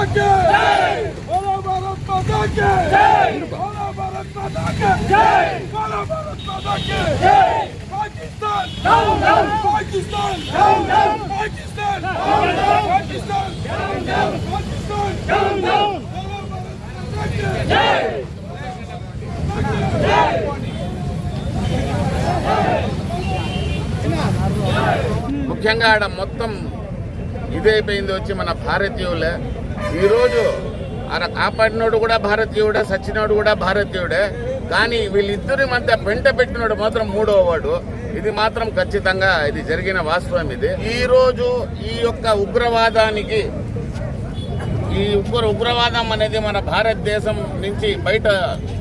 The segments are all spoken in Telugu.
பதாக்கு போலோ பாரத் பதாக்கு போலோ பாரத் பதாக்கு போலோ Bharat பதாக்கு Pakistan down down Pakistan down down Pakistan down down Pakistan down down Pakistan down down polo Bharat பதாக்கு ஜெய் ముఖ్యంగా ఆడ మొత్తం ఇదైపోయింది వచ్చి మన భారతీయులే ఈరోజు ఆడ కాపాడినోడు కూడా భారతీయుడే సచ్చినోడు కూడా భారతీయుడే. కానీ వీళ్ళిద్దరి మధ్య పెంట పెట్టినోడు మాత్రం మూడో వాడు. ఇది మాత్రం ఖచ్చితంగా ఇది జరిగిన వాస్తవం ఇది. ఈ రోజు ఈ యొక్క ఉగ్రవాదానికి ఈ ఉగ్ర ఉగ్రవాదం అనేది మన భారతదేశం నుంచి బయట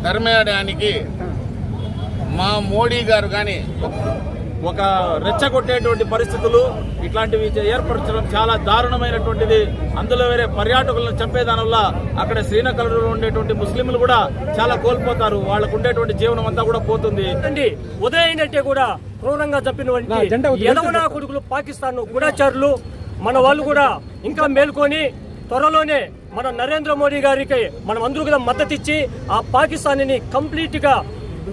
తరిమేయడానికి మా మోడీ గారు కానీ ఒక రెచ్చగొట్టేటువంటి పరిస్థితులు ఇట్లాంటివి ఏర్పరచడం చాలా దారుణమైనటువంటిది. అందులో వేరే పర్యాటకులను చంపేదాని వల్ల అక్కడ శ్రీనగర్లో ఉండేటువంటి ముస్లింలు కూడా చాలా కోల్పోతారు. వాళ్ళకు ఉండేటువంటి జీవనం అంతా కూడా పోతుంది. ఉదయం అంటే కూడా క్రూరంగా చంపినటువంటి ఎదవనా కొడుకులు పాకిస్తాన్ గూఢచారులు మన వాళ్ళు కూడా ఇంకా మేల్కొని త్వరలోనే మన నరేంద్ర మోడీ గారికి మనం అందరూ కూడా మద్దతు ఇచ్చి ఆ పాకిస్తాన్ని కంప్లీట్గా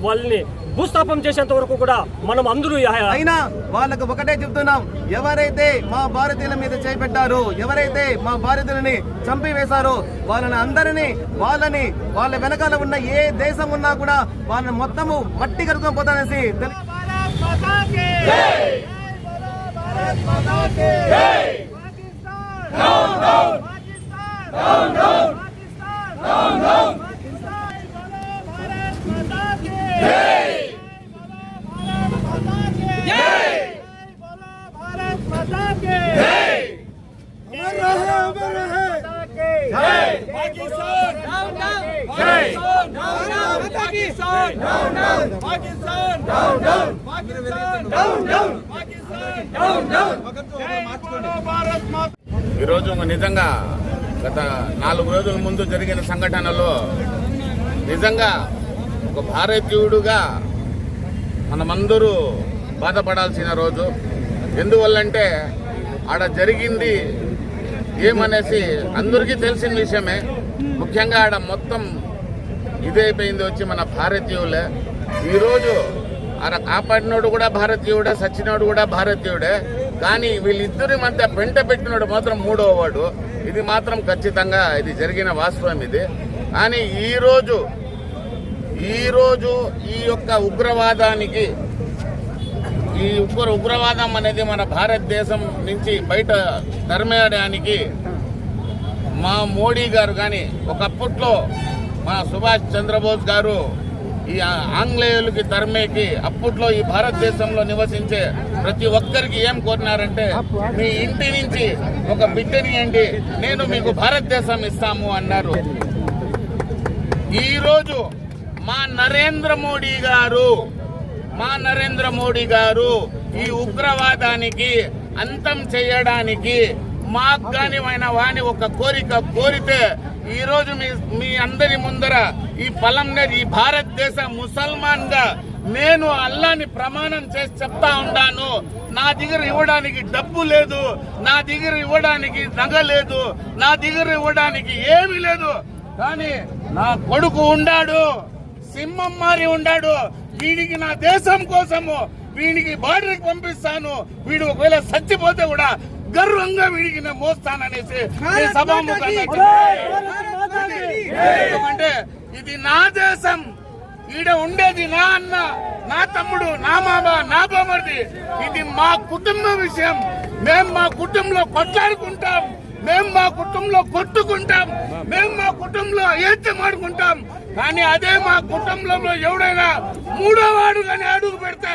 వాళ్ళని భూస్థాపం చేసేంత వరకు కూడా మనం అందరూ అయినా వాళ్ళకు ఒకటే చెప్తున్నాం ఎవరైతే మా భారతీయుల మీద చేపెట్టారో ఎవరైతే మా భారతీయులని చంపివేశారో వాళ్ళని అందరినీ వాళ్ళని వాళ్ళ వెనకాల ఉన్న ఏ దేశం ఉన్నా కూడా వాళ్ళని మొత్తము మట్టి కడుకొని పోతానేసి తెలి- ఈరోజు నిజంగా గత నాలుగు రోజుల ముందు జరిగిన సంఘటనలో నిజంగా ఒక భారతీయుడుగా మనమందరూ బాధపడాల్సిన రోజు. ఎందువల్లంటే ఆడ జరిగింది ఏమనేసి అందరికీ తెలిసిన విషయమే. ముఖ్యంగా ఆడ మొత్తం ఇదైపోయింది వచ్చి మన భారతీయులే. ఈరోజు కాపాడినోడు కూడా భారతీయుడే సచ్చినోడు కూడా భారతీయుడే. కానీ వీళ్ళిద్దరి మధ్య పెంట పెట్టినోడు మాత్రం మూడో వాడు. ఇది మాత్రం ఖచ్చితంగా ఇది జరిగిన వాస్తవం ఇది. కానీ ఈరోజు ఈరోజు ఈ యొక్క ఉగ్రవాదానికి ఈ ఉగ్ర ఉగ్రవాదం అనేది మన భారతదేశం నుంచి బయట తరిమేయడానికి మా మోడీ గారు కానీ ఒకప్పట్లో మా సుభాష్ చంద్రబోస్ గారు ఈ ఆంగ్లేయులకి తరిమేకి అప్పట్లో ఈ భారతదేశంలో నివసించే ప్రతి ఒక్కరికి ఏం కోరినారంటే మీ ఇంటి నుంచి ఒక బిడ్డనియండి నేను మీకు భారతదేశం ఇస్తాము అన్నారు. ఈరోజు మా నరేంద్ర మోడీ గారు మా నరేంద్ర మోడీ గారు ఈ ఉగ్రవాదానికి అంతం చేయడానికి మాకు కానివైన వాని ఒక కోరిక కోరితే ఈ రోజు మీ మీ అందరి ముందర ఈ పలంనేర్ ఈ భారతదేశ ముసల్మాన్గా నేను అల్లాని ప్రమాణం చేసి చెప్తా ఉన్నాను నా దగ్గర ఇవ్వడానికి డబ్బు లేదు నా దగ్గర ఇవ్వడానికి నగ లేదు నా దగ్గర ఇవ్వడానికి ఏమీ లేదు. కానీ నా కొడుకు ఉండాడు సింహం మారి ఉండాడు వీడికి నా దేశం కోసము వీడికి బార్డర్కి పంపిస్తాను వీడు ఒకవేళ చచ్చిపోతే కూడా గర్వంగా వీడికి నేను మోస్తాననేసి. ఎందుకంటే ఇది నా దేశం. ఈడ ఉండేది నా అన్న నా తమ్ముడు నా మామ నా బామర్ది ఇది మా కుటుంబ విషయం. మేము మా కుటుంబంలో కొట్లాడుకుంటాం. మేము మా కుటుంబంలో కొట్టుకుంటాం. మేము మా కుటుంబంలో ఏత్తమాడుకుంటాం కానీ అదే మా కుటుంబంలో ఎవడైనా మూడో వాడు కానీ అడుగు పెడితే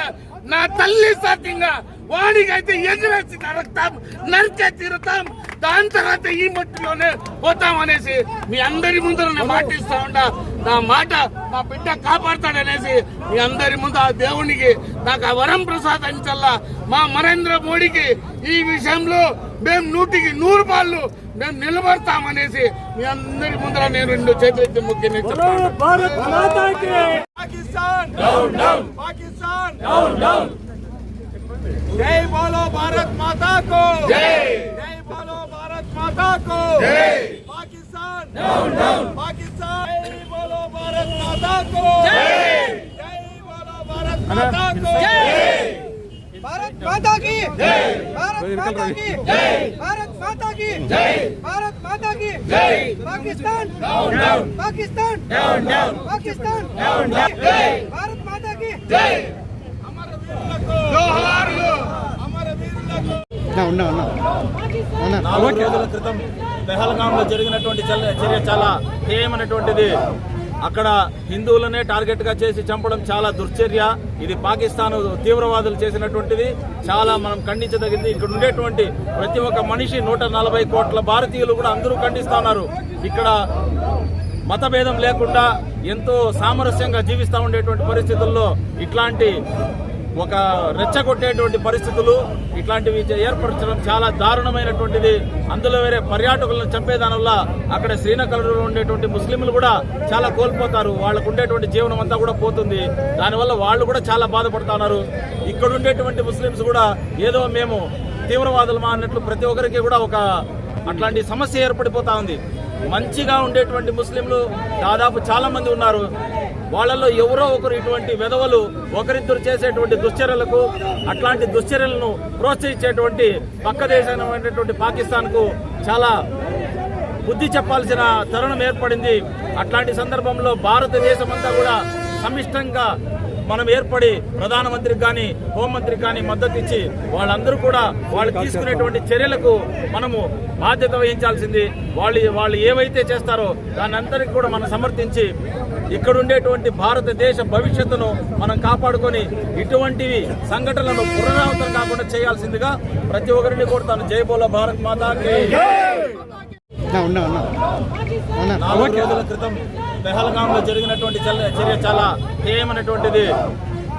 నా తల్లి సాధ్యంగా వాడికైతే ఎగిరేసి నరకుతాం నరికే తీరుతాం దాని తర్వాత ఈ మట్టిలోనే పోతాం అనేసి మీ అందరి ముందర నేను మాటిస్తా ఉంటా నా మాట నా బిడ్డ కాపాడతాడనేసి మీ అందరి ముందు ఆ దేవునికి నాకు ఆ వరం ప్రసాదించల్లా. మా నరేంద్ర మోడీకి ఈ విషయంలో మేము నూటికి నూరు పాళ్ళు మేము నిలబడతామనేసి మీ అందరి ముందర నేను రెండు చేతులెత్తి మొక్కి నేను చెప్తాను మాతాకి. जय बोलो भारत माता को। जय। जय बोलो भारत माता को। जय। पाकिस्तान। पाकिस्तान। जय बोलो भारत माता को। जय। जय बोलो भारत माता को। जय। भारत माता की। जय। भारत माता की। जय। भारत माता की। जय। भारत माता की। जय। Pakistan. Down down Pakistan. Down down Pakistan. Down down जय। भारत माता की। जय। అమరవీరులకు నాలుగు రోజుల క్రితం పెహల్గాంలో జరిగినటువంటి చర్య చాలా హేయమైనటువంటిది. అక్కడ హిందువులనే టార్గెట్గా చేసి చంపడం చాలా దుర్చర్య. ఇది పాకిస్తాన్ తీవ్రవాదులు చేసినటువంటిది. చాలా మనం ఖండించదగింది. ఇక్కడ ఉండేటువంటి ప్రతి ఒక్క మనిషి నూట నలభై కోట్ల భారతీయులు కూడా అందరూ ఖండిస్తున్నారు. ఇక్కడ మతభేదం లేకుండా ఎంతో సామరస్యంగా జీవిస్తూ ఉండేటువంటి పరిస్థితుల్లో ఇట్లాంటి ఒక రెచ్చగొట్టేటువంటి పరిస్థితులు ఇట్లాంటివి ఏర్పరచడం చాలా దారుణమైనటువంటిది. అందులో వేరే పర్యాటకులను చంపేదానివల్ల అక్కడ శ్రీనగర్లో ఉండేటువంటి ముస్లింలు కూడా చాలా కోల్పోతారు. వాళ్ళకు ఉండేటువంటి జీవనం అంతా కూడా పోతుంది. దానివల్ల వాళ్ళు కూడా చాలా బాధపడుతున్నారు ఇక్కడ ఉండేటువంటి ముస్లింస్ కూడా ఏదో మేము తీవ్రవాదులమా అన్నట్లు ప్రతి ఒక్కరికి కూడా ఒక అట్లాంటి సమస్య ఏర్పడిపోతా ఉంది. మంచిగా ఉండేటువంటి ముస్లింలు దాదాపు చాలా మంది ఉన్నారు. వాళ్ళల్లో ఎవరో ఒకరు ఇటువంటి వెధవలు ఒకరిద్దరు చేసేటువంటి దుశ్చర్యలకు అట్లాంటి దుశ్చర్యలను ప్రోత్సహించేటువంటి పక్క దేశమైనటువంటి పాకిస్తాన్కు చాలా బుద్ధి చెప్పాల్సిన తరుణం ఏర్పడింది. అట్లాంటి సందర్భంలో భారతదేశం అంతా కూడా సమిష్టంగా మనం ఏర్పడి ప్రధానమంత్రికి కానీ హోంమంత్రికి కానీ మద్దతు ఇచ్చి వాళ్ళందరూ కూడా వాళ్ళు తీసుకునేటువంటి చర్యలకు మనము బాధ్యత వహించాల్సింది. వాళ్ళు వాళ్ళు ఏవైతే చేస్తారో దాని అందరికీ కూడా మనం సమర్థించి ఇక్కడ ఉండేటువంటి భారతదేశ భవిష్యత్తును మనం కాపాడుకొని ఇటువంటివి సంఘటనలను పునరావృతం కాకుండా చేయాల్సిందిగా ప్రతి ఒక్కరిని కోరుతాను. జై బోలో భారత్ మాతాకి నాలుగు రోజుల క్రితం పెహల్గాం లో జరిగినటువంటి చర్య చాలా హేయమైనటువంటిది.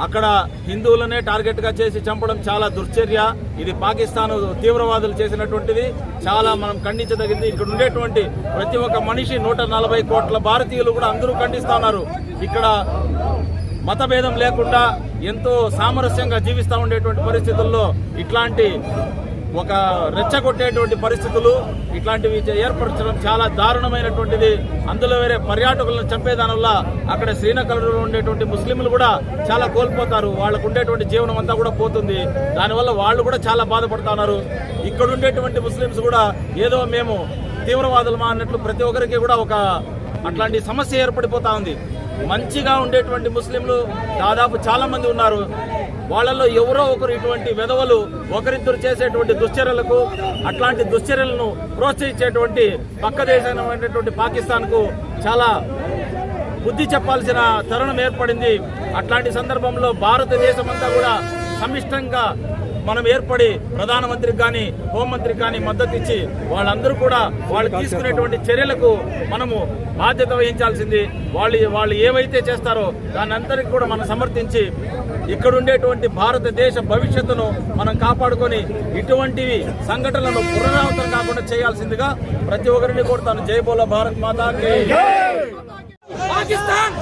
అక్కడ హిందువులనే టార్గెట్గా చేసి చంపడం చాలా దుర్చర్య. ఇది పాకిస్తాన్ తీవ్రవాదులు చేసినటువంటిది. చాలా మనం ఖండించదగింది. ఇక్కడ ఉండేటువంటి ప్రతి ఒక్క మనిషి నూట నలభై కోట్ల భారతీయులు కూడా అందరూ ఖండిస్తున్నారు. ఇక్కడ మతభేదం లేకుండా ఎంతో సామరస్యంగా జీవిస్తూ ఉండేటువంటి పరిస్థితుల్లో ఇట్లాంటి ఒక రెచ్చగొట్టేటువంటి పరిస్థితులు ఇట్లాంటివి ఏర్పరచడం చాలా దారుణమైనటువంటిది. అందులో వేరే పర్యాటకులను చంపేదాని వల్ల అక్కడ శ్రీనగర్లో ఉండేటువంటి ముస్లింలు కూడా చాలా కోల్పోతారు. వాళ్ళకు ఉండేటువంటి జీవనం అంతా కూడా పోతుంది. దానివల్ల వాళ్ళు కూడా చాలా బాధపడుతున్నారు ఇక్కడ ఉండేటువంటి ముస్లింస్ కూడా ఏదో మేము తీవ్రవాదులమా అన్నట్లు ప్రతి ఒక్కరికి కూడా ఒక అట్లాంటి సమస్య ఏర్పడిపోతా ఉంది. మంచిగా ఉండేటువంటి ముస్లింలు దాదాపు చాలా మంది ఉన్నారు. వాళ్ళల్లో ఎవరో ఒకరు ఇటువంటి వెధవలు ఒకరిద్దరు చేసేటువంటి దుశ్చర్యలకు అట్లాంటి దుశ్చర్యలను ప్రోత్సహించేటువంటి పక్క దేశమైనటువంటి పాకిస్తాన్కు చాలా బుద్ధి చెప్పాల్సిన తరుణం ఏర్పడింది. అట్లాంటి సందర్భంలో భారతదేశం అంతా కూడా సమిష్టంగా మనం ఏర్పడి ప్రధానమంత్రికి కానీ హోంమంత్రికి కానీ మద్దతు ఇచ్చి వాళ్ళందరూ కూడా వాళ్ళు తీసుకునేటువంటి చర్యలకు మనము బాధ్యత వహించాల్సింది. వాళ్ళు వాళ్ళు ఏవైతే చేస్తారో దాని అందరికి కూడా మనం సమర్థించి ఇక్కడ ఉండేటువంటి భారతదేశ భవిష్యత్తును మనం కాపాడుకొని ఇటువంటివి సంఘటనలను పునరావృతం కాకుండా చేయాల్సిందిగా ప్రతి ఒక్కరిని కూడా తాను జయబోల భారత్ మాతాకి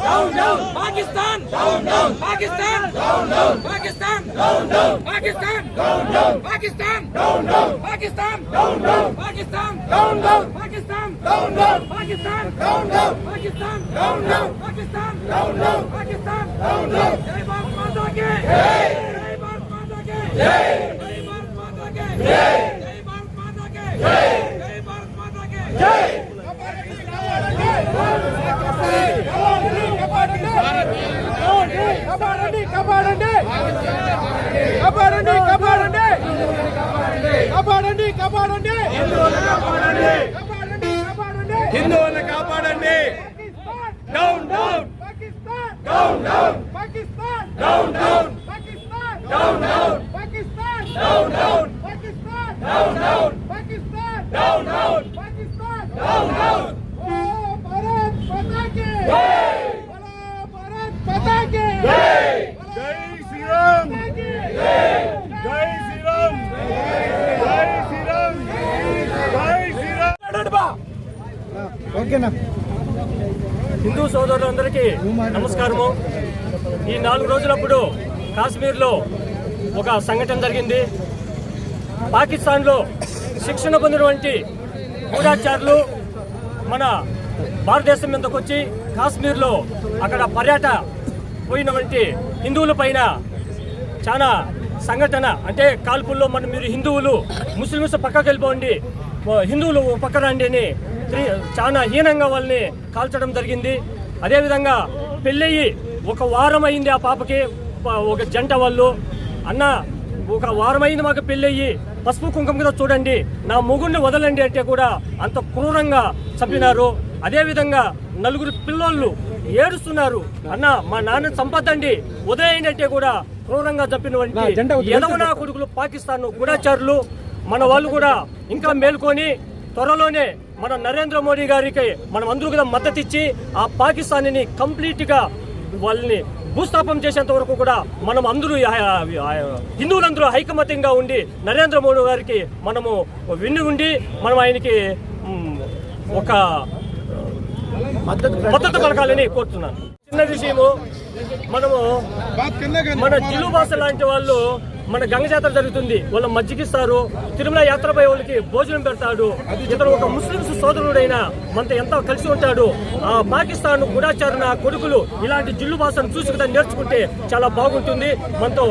down down Pakistan down down Pakistan down down Pakistan down down Pakistan down down Pakistan down down Pakistan down down Pakistan down down Pakistan down down Pakistan down down Pakistan down down Pakistan down down Pakistan down down Jai Bharat Mata ki Jai Jai Bharat Mata ki Jai Jai Bharat Mata ki Jai Jai Bharat Mata ki Jai Jai Bharat Mata ki Jai కాపాడండి. కాపాడండి కాపాడండి. కాపాడండి కాపాడండి. హిందువులను కాపాడండి. Down down down down Hindu సోదరులందరికీ నమస్కారము. ఈ నాలుగు రోజులప్పుడు కాశ్మీర్లో ఒక సంఘటన జరిగింది. పాకిస్తాన్లో శిక్షణ పొందినటువంటి గూఢాచారులు మన భారతదేశం మీదకు వచ్చి కాశ్మీర్లో అక్కడ పర్యాట పోయినటువంటి హిందువుల పైన చాలా సంఘటన. అంటే కాల్పుల్లో మనం మీరు హిందువులు ముస్లిమ్స్ పక్కకి వెళ్ళిపోండి హిందువులు ఓ పక్క రండి అని చాలా హీనంగా వాళ్ళని కాల్చడం జరిగింది. అదేవిధంగా పెళ్ళయి ఒక వారం అయింది ఆ పాపకి ఒక జంట వాళ్ళు. అన్న ఒక వారం అయింది మాకు పెళ్ళయ్యి. పసుపు కుంకుమ మీద చూడండి. నా మొగుడిని వదలండి అంటే కూడా అంత క్రూరంగా చంపినారు. అదేవిధంగా నలుగురు పిల్లోళ్ళు ఏడుస్తున్నారు. అన్న మా నాన్న చంపద్దండి. ఉదయం అంటే కూడా క్రూరంగా చంపినటువంటి ఎదవనా కొడుకులు పాకిస్తాన్ గూఢచారులు మన వాళ్ళు కూడా ఇంకా మేల్కొని త్వరలోనే మన నరేంద్ర మోడీ గారికి మనం అందరూ కూడా మద్దతు ఇచ్చి ఆ పాకిస్తాన్ని కంప్లీట్గా వాళ్ళని భూస్థాపం చేసేంత వరకు కూడా మనం అందరూ హిందువులందరూ ఐకమత్యంగా ఉండి నరేంద్ర మోడీ గారికి మనము విన్ని ఉండి మనం ఆయనకి ఒక మద్దతు పలకాలని కోరుతున్నాను. చిన్న విషయము మనము మన జిల్లు భాష లాంటి వాళ్ళు మన గంగ జాతర జరుగుతుంది. వాళ్ళు మజ్జిగిస్తారు తిరుమల యాత్రపై వాళ్ళకి భోజనం పెడతాడు. ఇతను ఒక ముస్లింస్ సోదరుడైన మనతో ఎంతో కలిసి ఉంటాడు. ఆ పాకిస్తాన్ గుడాచారణ కొడుకులు ఇలాంటి జిల్లు భాషను చూసుకుని నేర్చుకుంటే చాలా బాగుంటుంది. మనతో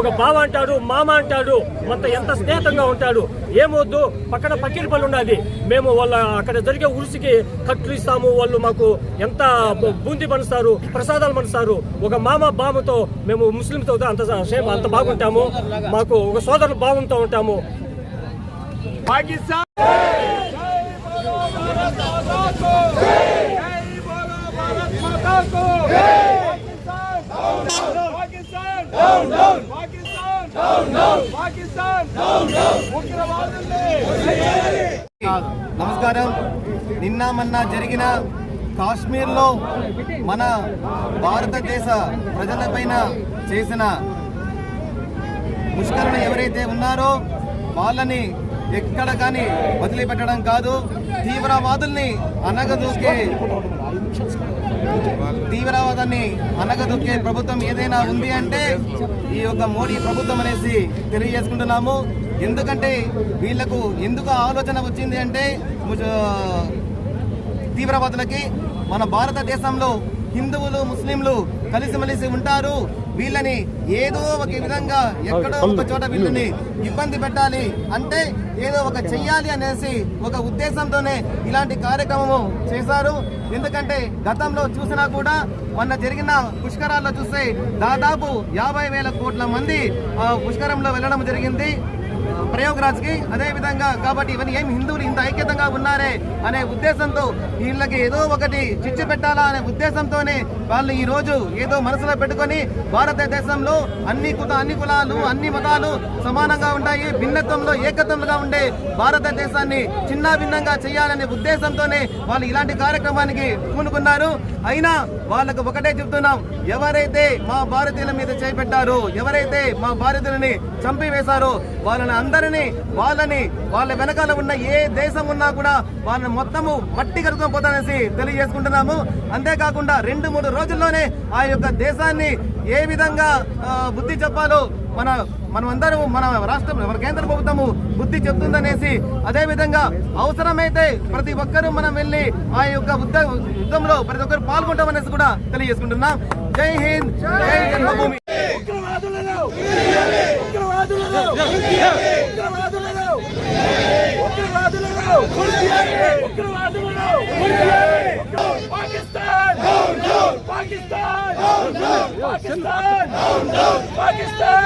ఒక బావ అంటాడు మామ అంటాడు మనతో ఎంత స్నేహితంగా ఉంటాడు. ఏమొద్దు పక్కన పక్కీరి పళ్ళు ఉన్నది మేము వాళ్ళ అక్కడ జరిగే ఉరిసికి కట్లు ఇస్తాము వాళ్ళు మాకు ఎంత బూందీ పనిస్తారు ప్రసాదాలు పనిస్తారు ఒక మామ బామతో మేము ముస్లింతో అంత సేమ్ అంత బాగుంటాము. మాకు ఒక సోదరులు బాగుంటూ ఉంటాము. పాకిస్తాన్! పాకిస్తాన్! పాకిస్తాన్! నమస్కారం. నిన్న మొన్న జరిగిన కాశ్మీర్లో మన భారతదేశ ప్రజలపైన చేసిన ముష్కరణ ఎవరైతే ఉన్నారో వాళ్ళని ఎక్కడ కానీ వదిలిపెట్టడం కాదు. తీవ్రవాదుల్ని అనగదూకే తీవ్రవాదాన్ని అనగదొక్కే ప్రభుత్వం ఏదైనా ఉంది అంటే ఈ యొక్క మోడీ ప్రభుత్వం అనేసి తెలియజేసుకుంటున్నాము. ఎందుకంటే వీళ్ళకు ఎందుకు ఆలోచన వచ్చింది అంటే తీవ్రవాదులకి మన భారతదేశంలో హిందువులు ముస్లింలు కలిసిమెలిసి ఉంటారు వీళ్ళని ఏదో ఒక విధంగా ఎక్కడో ఒక చోట వీళ్ళని ఇబ్బంది పెట్టాలి. అంటే ఏదో ఒక చెయ్యాలి అనేసి ఒక ఉద్దేశంతోనే ఇలాంటి కార్యక్రమము చేశారు. ఎందుకంటే గతంలో చూసినా కూడా మొన్న జరిగిన పుష్కరాల్లో చూస్తే దాదాపు యాభై వేల కోట్ల మంది ఆ పుష్కరంలో వెళ్ళడం జరిగింది. ప్రయోగరాజ్కి అదేవిధంగా అదే విధంగా కాబట్టి ఇవన్నీ ఏం హిందువులు ఇంత ఐక్యతంగా ఉన్నారే అనే ఉద్దేశంతో వీళ్ళకి ఏదో ఒకటి చిచ్చు పెట్టాలా అనే ఉద్దేశంతోనే వాళ్ళు ఈ రోజు ఏదో మనసులో పెట్టుకొని భారతదేశంలో అన్ని కుల అన్ని కులాలు అన్ని మతాలు సమానంగా ఉంటాయి భిన్నత్వంలో ఏకత్వంగా ఉండే భారతదేశాన్ని చిన్న భిన్నంగా చేయాలనే ఉద్దేశంతోనే వాళ్ళు ఇలాంటి కార్యక్రమానికి పూనుకున్నారు. అయినా వాళ్ళకు ఒకటే చెప్తున్నాం ఎవరైతే మా భారతీయుల మీద చేపెట్టారో ఎవరైతే మా భారతీయులని చంపివేశారో. వాళ్ళని అందరినీ వాళ్ళని వాళ్ళ వెనకాల ఉన్న ఏ దేశం ఉన్నా కూడా వాళ్ళని మొత్తము మట్టి కరుకొని పోతానేసి తెలియజేసుకుంటున్నాము. అంతేకాకుండా రెండు మూడు రోజుల్లోనే ఆ యొక్క దేశాన్ని ఏ విధంగా బుద్ధి చెప్పాలో మన మనమందరం మన రాష్ట్రం మన కేంద్ర ప్రభుత్వము బుద్ధి చెప్తుందనేసి అదేవిధంగా అవసరమైతే ప్రతి ఒక్కరూ మనం వెళ్ళి ఆ యొక్క యుద్ధంలో ప్రతి ఒక్కరు పాల్గొంటామనేసి కూడా తెలియజేసుకుంటున్నాం. జై హింద్ జై జన్మభూమి. ಉಗ್ರವಾದುಲರು ಉಗ್ರವಾದುಲರು ಉಗ್ರವಾದುಲರು ಉಗ್ರವಾದುಲರು ಪಾಕಿಸ್ತಾನ್ ಪಾಕಿಸ್ತಾನ್ ಪಾಕಿಸ್ತಾನ್ ಪಾಕಿಸ್ತಾನ್